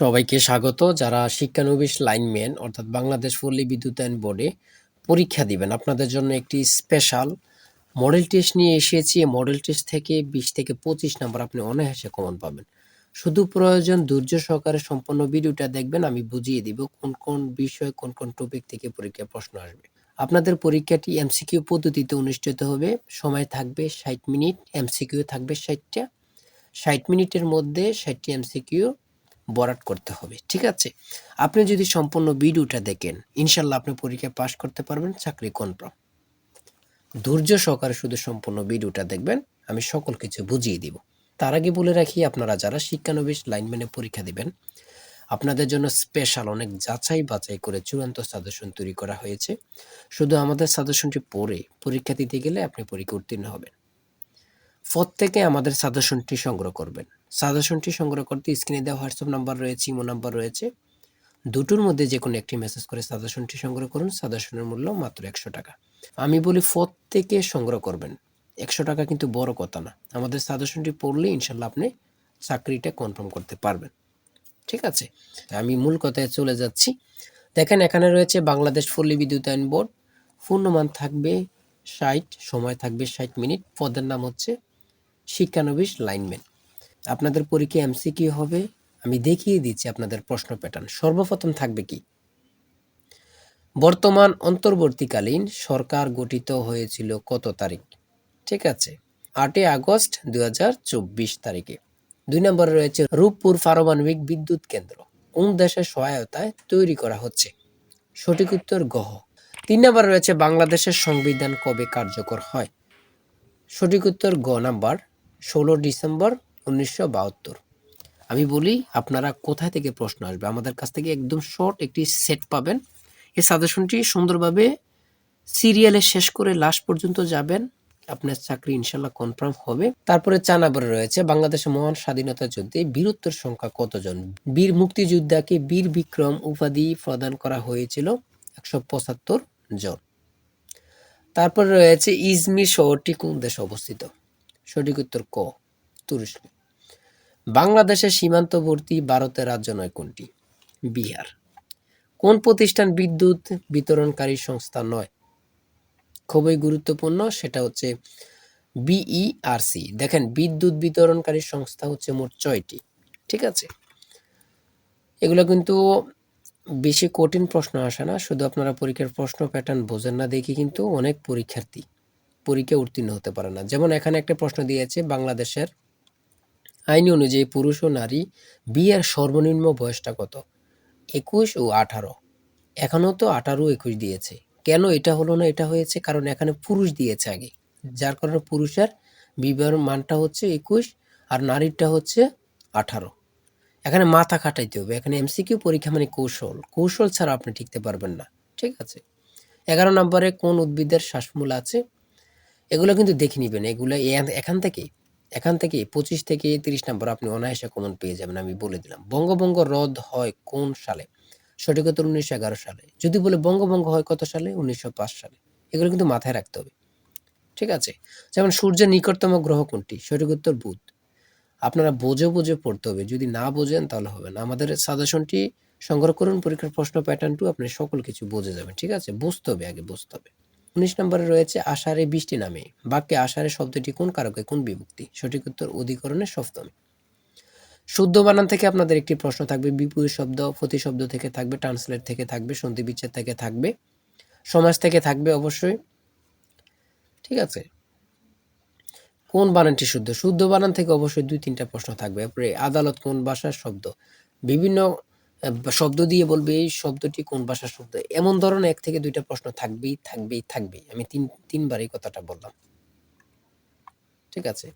সবাইকে স্বাগত। যারা শিক্ষানবিশ লাইনম্যান, অর্থাৎ বাংলাদেশ পল্লী বিদ্যুতায়ন বোর্ডে পরীক্ষা দিবেন, আপনাদের জন্য একটি স্পেশাল মডেল টেস্ট নিয়ে এসেছি। মডেল টেস্ট থেকে বিশ থেকে পঁচিশ নাম্বার আপনি অনায়াসে কমন পাবেন। শুধু প্রয়োজন, ধৈর্য সহকারে সম্পূর্ণ ভিডিওটা দেখবেন, আমি বুঝিয়ে দিব কোন কোন বিষয় কোন কোন টপিক থেকে পরীক্ষায় প্রশ্ন আসবে। আপনাদের পরীক্ষাটি এমসিকিউ পদ্ধতিতে অনুষ্ঠিত হবে। সময় থাকবে ষাট মিনিট এমসিকিউ থাকবে ষাটটা। ষাট মিনিটের মধ্যে ষাটটি এমসিকিউ বরাট করতে হবে, ঠিক আছে? আপনি যদি সম্পূর্ণ ভিডিওটা দেখেন, ইনশাল্লাহ আপনি পরীক্ষায় পাশ করতে পারবেন চাকরি কনফার্ম ধৈর্য সহকারে শুধু সম্পূর্ণ ভিডিওটা দেখবেন, আমি সকল কিছু বুঝিয়ে দিব। তার আগে বলে রাখি, আপনারা যারা শিক্ষানবিশ লাইনম্যানে পরীক্ষা দিবেন, আপনাদের জন্য স্পেশাল অনেক যাচাই বাছাই করে চূড়ান্ত সাজেশন তৈরি করা হয়েছে। শুধু আমাদের সাজেশনটি পড়ে পরীক্ষা দিতে গেলে আপনি পরীক্ষা উত্তীর্ণ হবেন। প্রত্যেকে আমাদের সাজেশনটি সংগ্রহ করবেন। সাজেশনটি সংগ্রহ করতে স্ক্রিনে দেওয়া হোয়াটসঅ্যাপ নাম্বার রয়েছে, ইমো নাম্বার রয়েছে। দুটোর মধ্যে যে কোনো একটি মেসেজ করে সাজেশনটি সংগ্রহ করুন। সাজেশনের মূল্য মাত্র একশো টাকা। আমি বলি প্রত্যেকে সংগ্রহ করবেন। একশো টাকা কিন্তু বড় কথা না। আমাদের সাজেশনটি পড়লে ইনশাল্লাহ আপনি চাকরিটা কনফার্ম করতে পারবেন। ঠিক আছে? আমি মূল কথায় চলে যাচ্ছি। দেখেন, এখানে রয়েছে বাংলাদেশ পল্লী বিদ্যুতায়ন বোর্ড। পূর্ণমান থাকবে ষাট, সময় থাকবে ষাট মিনিট। পদের নাম হচ্ছে শিক্ষানবিশ লাইনম্যান। আপনাদের পরীক্ষা এমসিকিউ হবে? আমি দেখিয়ে দিচ্ছি আপনাদের প্রশ্ন প্যাটার্ন সর্বপ্রথম থাকবে কি? বর্তমান অন্তর্বর্তীকালীন সরকার গঠিত হয়েছিল কত তারিখ? ঠিক আছে, আটই আগস্ট দুই হাজার চব্বিশ তারিখে। দুই নম্বরে রয়েছে রূপপুর পারমাণবিক বিদ্যুৎ কেন্দ্র। কোন দেশের সহায়তায় তৈরি করা হচ্ছে? সঠিক উত্তর গহ তিন নম্বরে রয়েছে বাংলাদেশের সংবিধান কবে কার্যকর হয়? সঠিক উত্তর গ নাম্বার ষোলো ডিসেম্বর উনিশশো বাহাত্তর। আমি বলি, আপনারা কোথা থেকে প্রশ্ন আসবে? আমাদের কাছ থেকে একদম শর্ট একটি সেট পাবেন। এই সাজেশনটি সুন্দরভাবে সিরিয়ালে শেষ করে লাস্ট পর্যন্ত যাবেন। আপনার চাকরি ইনশাল্লাহ কনফার্ম হবে। তারপরে চার নম্বরে রয়েছে বাংলাদেশের মহান স্বাধীনতা যুদ্ধে বীরত্বের সংখ্যা কতজন? বীর মুক্তিযোদ্ধাকে বীর বিক্রম উপাধি প্রদান করা হয়েছিল একশো পঁচাত্তর জন। তারপর রয়েছে, ইজমির শহরটি কোন দেশে অবস্থিত? সঠিক উত্তর ক। তুরস্ক। বাংলাদেশের সীমান্তবর্তী ভারতের রাজ্য নয় কোনটি? বিহার। কোন প্রতিষ্ঠান বিদ্যুৎ বিতরণকারী সংস্থা নয়? খুবই গুরুত্বপূর্ণ, সেটা হচ্ছে বিইআরসি। দেখেন, বিদ্যুৎ বিতরণকারী সংস্থা হচ্ছে মোট ছয়টি, ঠিক আছে? এগুলো কিন্তু বেশি কঠিন প্রশ্ন আসে না, শুধু আপনারা পরীক্ষার প্রশ্ন প্যাটার্ন বোঝেন না, দেখি কিন্তু অনেক পরীক্ষার্থী পরীক্ষা উত্তীর্ণ হতে পারে না। যেমন এখানে একটা প্রশ্ন দিয়েছে, বাংলাদেশের আইন অনুযায়ী পুরুষ ও নারী বিয়ের সর্বনিম্ন বয়সটা কত? একুশ ও আঠারো। এখনও তো আঠারো একুশ দিয়েছে। কেন এটা হলো না, এটা হয়েছে? কারণ এখানে পুরুষ দিয়েছে আগে। যার কারণে পুরুষের বিবাহের মানটা হচ্ছে একুশ আর নারীরটা হচ্ছে আঠারো। এখানে মাথা খাটাইতে হবে। এখানে এমসিকিউ পরীক্ষা মানে কৌশল। কৌশল ছাড়া আপনি টিকতে পারবেন না। ঠিক আছে? এগারো নম্বরে কোন উদ্ভিদের শ্বাসমূল আছে? এগুলো কিন্তু দেখে নিবেন। এগুলো এখান থেকে এখান থেকে পঁচিশ থেকে তিরিশ নম্বর আপনি অনায়াসে কমন পেয়ে যাবেন, আমি বলে দিলাম। বঙ্গভঙ্গ রদ হয় কোন সালে? সঠিক উত্তর উনিশশো এগারো সালে। যদি বলে বঙ্গভঙ্গ হয় কত সালে? উনিশশো পাঁচ সালে। এগুলো কিন্তু মাথায় রাখতে হবে। ঠিক আছে? যেমন সূর্যের নিকটতম গ্রহ কোনটি? সঠিক উত্তর বুধ। আপনারা বোঝে বুঝে পড়তে হবে। যদি না বোঝেন তাহলে হবে না। আমাদের সাজেশনটি সংগ্রহ করুন, পরীক্ষার প্রশ্ন প্যাটার্নটু আপনি সকল কিছু বোঝে যাবেন। ঠিক আছে? বুঝতে হবে, আগে বুঝতে হবে। উনিশ নম্বরে রয়েছে আষাঢ়ে বৃষ্টি নামে। বাক্যে আষাঢ়ে শব্দটি কোন কারকে, কোন বিভক্তি? সঠিক উত্তর অধিকরণের সপ্তমী। শুদ্ধ বানান থেকে আপনাদের একটি প্রশ্ন থাকবে বিপরীত শব্দ প্রতিশব্দ থেকে থাকবে, ট্রান্সলেট থেকে থাকবে, সন্ধি বিচ্ছেদ থেকে থাকবে, সমাজ থেকে থাকবে অবশ্যই। ঠিক আছে? কোন বানানটি শুদ্ধ? শুদ্ধ বানান থেকে অবশ্যই দুই তিনটা প্রশ্ন থাকবে। আদালত কোন ভাষার শব্দ? বিভিন্ন শব্দ দিয়ে বলবে এই শব্দটি কোন ভাষার শব্দ? এমন ধরনের এক থেকে দুইটা প্রশ্ন থাকবেই থাকবেই থাকবেই। আমি তিন তিনবার এই কথাটা বললাম। ঠিক আছে?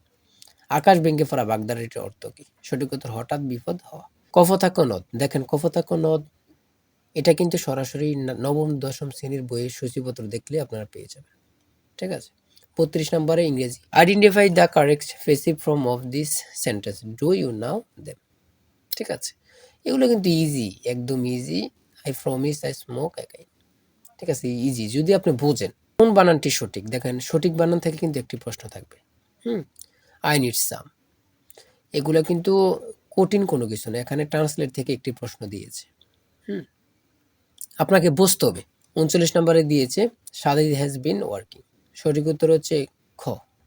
আকাশ ভেঙে পড়া বাগদারিটির অর্থ কি? সঠিক উত্তর, হঠাৎ বিপদ হওয়া। কফতাক্ষ নদ। দেখেন, কফতাক্ষ নদ, এটা কিন্তু সরাসরি নবম, দশম শ্রেণির বইয়ের সূচিপত্র দেখলে আপনারা পেয়ে যাবেন। ঠিক আছে? বত্রিশ নম্বরে ইংরেজি। Identify the correct passive form of this sentence do you know them ঠিক আছে? এগুলো কিন্তু ইজি একদম easy I promise I smoke একাই ঠিক আছে? ইজি যদি আপনি বোঝেন, কোন বানানটি সঠিক? দেখেন, সঠিক বানান থেকে কিন্তু একটি প্রশ্ন থাকবে। হুম? আই নিড সাম এগুলো কিন্তু কঠিন কোনো কিছু না। এখানে ট্রান্সলেট থেকে একটি প্রশ্ন দিয়েছে। হুম? আপনাকে বুঝতে হবে। উনচল্লিশ নম্বরে দিয়েছে, সাদিদ হ্যাজ বিন ওয়ার্কিং সঠিক উত্তর হচ্ছে খ।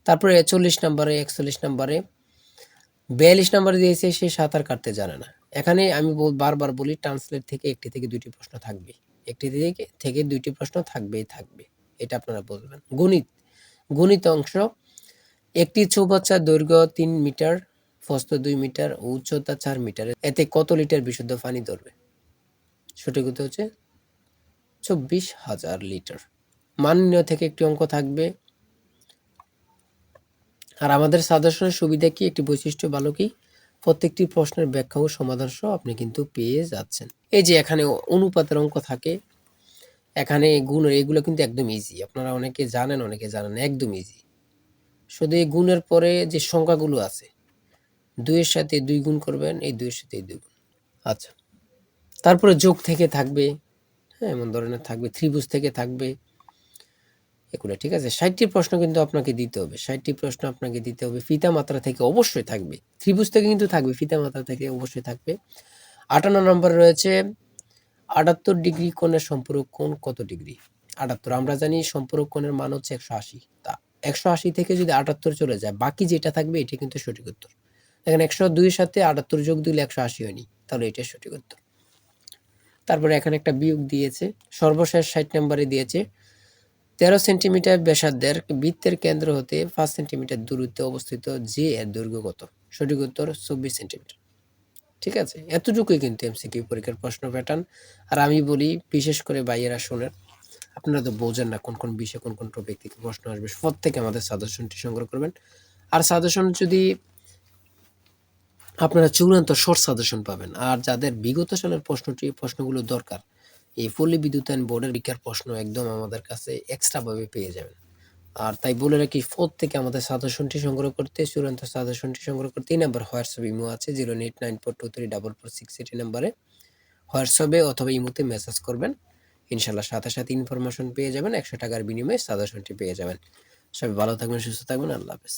তারপরে চল্লিশ নম্বরে, একচল্লিশ নম্বরে, বিয়াল্লিশ নম্বরে দিয়েছে, সে সাঁতার কাটতে জানে না। এখানে আমি বারবার বলি ট্রান্সলেট থেকে একটি থেকে দুইটি প্রশ্ন থাকবে একটি থেকে থেকে দুইটি প্রশ্ন থাকবেই, থাকবে। এটা আপনারা বলবেন গণিত গণিত অংশ, একটি চৌবাচ্চার দৈর্ঘ্য তিন মিটার, প্রস্থ দুই মিটার ও উচ্চতা চার মিটার, এতে কত লিটার বিশুদ্ধ পানি ধরবে? সঠিক উত্তর হচ্ছে চব্বিশ হাজার লিটার। মাননীয় থেকে একটি অঙ্ক থাকবে। আর আমাদের সাজেশনের সুবিধা কি? একটি বৈশিষ্ট্য ভালো কি? প্রত্যেকটি প্রশ্নের ব্যাখ্যা ও সমাধান সহ আপনি কিন্তু পেয়ে যাচ্ছেন। এই যে এখানে অনুপাতের অঙ্ক থাকে, এখানে গুণের এগুলো কিন্তু একদম ইজি আপনারা অনেকে জানেন অনেকে জানেন একদম ইজি শুধু এই গুণের পরে যে সংখ্যাগুলো আছে, দুইয়ের সাথে দুই গুণ করবেন, এই দুইয়ের সাথে দুই গুণ। আচ্ছা তারপরে যোগ থেকে থাকবে হ্যাঁ এমন ধরনের থাকবে, ত্রিভুজ থেকে থাকবে এগুলো, ঠিক আছে? ষাটটি প্রশ্ন কিন্তু আপনাকে দিতে হবে। ষাটটি প্রশ্ন আপনাকে দিতে হবে। ফিতা মাত্রা থেকে অবশ্যই থাকবে। ত্রিভুজ থেকে কিন্তু থাকবে। ফিতা মাত্রা থেকে অবশ্যই থাকবে। আটান্ন নম্বর রয়েছে, আটাত্তর ডিগ্রি কোণের সম্পূরক কোণ কত ডিগ্রি? আটাত্তর। আমরা জানি সম্পূরক কোণের মান হচ্ছে একশো আশি। তা একশো আশি থেকে যদি আটাত্তর চলে যায়, বাকি যেটা থাকবে এটা কিন্তু সঠিক উত্তর। দেখেন, একশো দুইয়ের সাথে আটাত্তর যোগ দিলে একশো আশি হয়নি। তাহলে এটা সঠিক উত্তর। তারপরে এখানে একটা বিয়োগ দিয়েছে। সর্বশেষ ষাট নম্বরে দিয়েছে তেরো সেন্টিমিটার ব্যাসার্ধের বৃত্তের কেন্দ্র হতে পাঁচ সেন্টিমিটার দূরত্বে অবস্থিত যে এর দৈর্ঘ্য কত? সঠিক উত্তর চব্বিশ সেন্টিমিটার। ঠিক আছে? এতটুকুই কিন্তু এমসিকিউ পরীক্ষার প্রশ্ন প্যাটার্ন আর আমি বলি, বিশেষ করে বাইয়েরা শোনেন, আপনারা তো বোঝেন না কোন কোন বিষয়ে কোন কোন টপিক থেকে প্রশ্ন আসবে। প্রত্যেকে আমাদের সাজেশনটি সংগ্রহ করবেন। আর সাজেশন যদি আপনারা চূড়ান্ত শর্ট সাজেশন পাবেন, আর যাদের বিগত সালের প্রশ্নটি, প্রশ্নগুলো দরকার এই পল্লী বিদ্যুতায়ন বোর্ডের বিকার প্রশ্ন একদম আমাদের কাছে এক্সট্রা ভাবে পেয়ে যাবেন। আর তাই বলে রাখি ফোর থেকে আমাদের সাজেশনটি সংগ্রহ করতে, চূড়ান্ত সাজেশনটি সংগ্রহ করতে এই নাম্বার হোয়াটসঅ্যাপ ইমো আছে zero eight nine four two three double four six eight নাম্বারে হোয়াটসঅ্যাপে অথবা ইমোতে মেসেজ করবেন, ইনশাল্লাহ সাথে সাথে ইনফরমেশন পেয়ে যাবেন, একশো টাকার বিনিময়ে সাজেশনটি পেয়ে যাবেন। সবাই ভালো থাকবেন, সুস্থ থাকবেন, আল্লাহ হাফেজ।